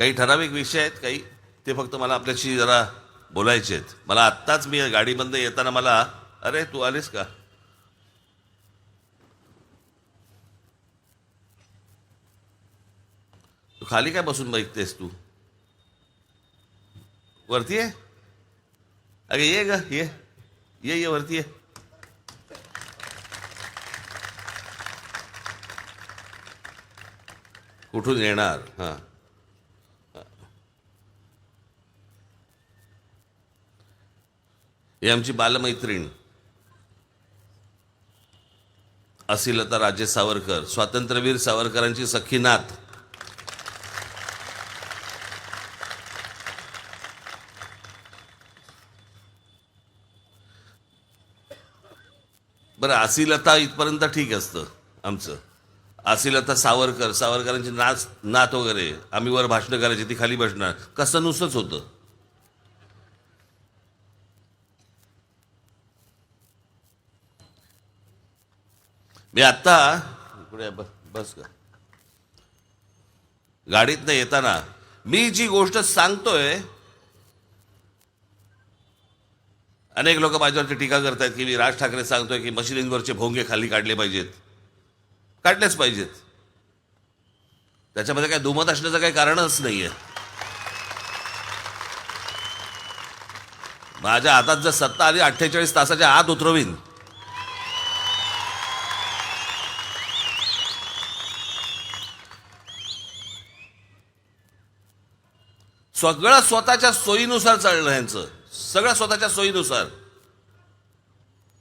काही ठराविक विषय आहेत काही ते फक्त मला आपल्याशी जरा बोलायचे आहेत. मला आत्ताच मी गाडीमधनं येताना मला अरे तू आलीस का? तू खाली काय बसून बघतेस तू? वरती आहे अगे ये ग ये. ये ये वरती ये. कुठून येणार? हां. ही आमची बालमैत्रीण. असिलता राजे सावरकर स्वातंत्र्यवीर सावरकरांची सखी नात. बरं आसिलता इथपर्यंत ठीक असतं आमचं. आसिलता सावरकर सावरकरांची नाच नात वगैरे. आम्ही वर भाषणं करायची ती खाली बसणार. कसं नुसतंच होतं. मी आत्ता इकडे बस बस का गाडीतनं येताना मी जी गोष्ट सांगतोय अनेक लोक माझ्यावरती टीका करतायत की मी राज ठाकरे सांगतोय की मशिनींवरचे भोंगे खाली काढले पाहिजेत. काढलेच पाहिजेत. त्याच्यामध्ये काय दुमत असण्याचं काही कारणच नाहीये. माझ्या हातात जर सत्ता आली अठ्ठेचाळीस तासाच्या आत उतरवीन सगळं स्वतःच्या सोयीनुसार चाललं यांचं सगळं स्वतःच्या सोयीनुसार.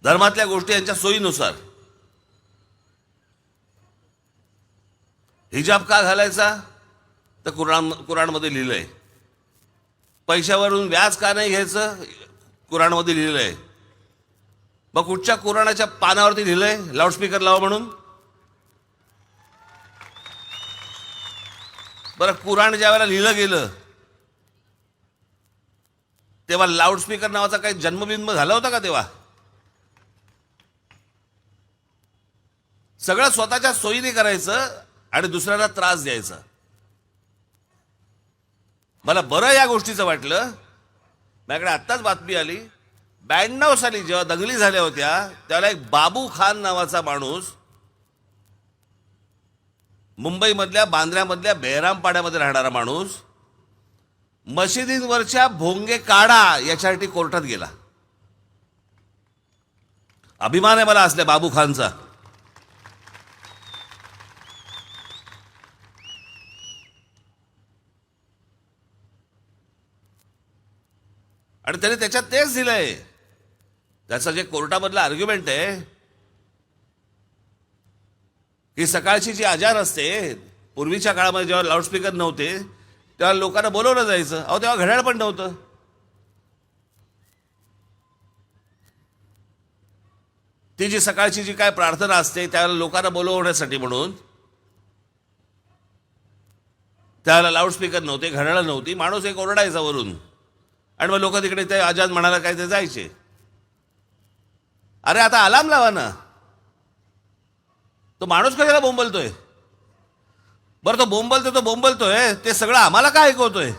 धर्मातल्या गोष्टी यांच्या सोयीनुसार. हिजाब का घालायचा? तर कुराण कुराणमध्ये लिहिलंय. पैशावरून व्याज का नाही घ्यायचं? कुराणमध्ये लिहिलंय. मग कुठच्या कुराणाच्या पानावरती लिहिलंय? लाऊडस्पीकर लावा म्हणून. बरं कुराण ज्या वेळेला लिहिलं गेलं तेव्हा लाऊडस्पीकर नावाचा काही जन्मबिंब झाला होता का तेव्हा? सगळं स्वतःच्या सोयीने करायचं आणि दुसऱ्याला त्रास द्यायचा. मला बरं या गोष्टीचं वाटलं. माझ्याकडे आत्ताच बातमी आली. ब्याण्णव साली जेव्हा दंगली झाल्या होत्या त्याला एक बाबू खान नावाचा माणूस मुंबईमधल्या बांद्र्यामधल्या बेहरामपाड्यामध्ये राहणारा माणूस मशिदींवरच्या भोंगे काढा याच्यासाठी कोर्टात गेला. अभिमान आहे मला असल्या बाबू खानचा आणि त्याने त्याच्यात तेच दिलंय. त्याचं जे कोर्टामधलं आर्ग्युमेंट आहे की सकाळची जी आजार असते पूर्वीच्या काळामध्ये जेव्हा लाऊडस्पीकर नव्हते तेव्हा लोकांना बोलवलं जायचं. अहो तेव्हा घड्याळ पण नव्हतं. ती जी सकाळची जी काय प्रार्थना असते त्यावेळेला लोकांना बोलवण्यासाठी म्हणून त्यावेळेला लाऊडस्पीकर नव्हते घड्याळ नव्हती माणूस एक ओरडायचा वरून. आणि मग लोक तिकडे ते आजाद म्हणाला काय ते जायचे. अरे आता अलाम लावा ना. तो माणूस कशाला बोंबलतोय? बरं तो बोंबलतो तो बोंबलतोय. ते सगळं आम्हाला काय ऐकवतोय?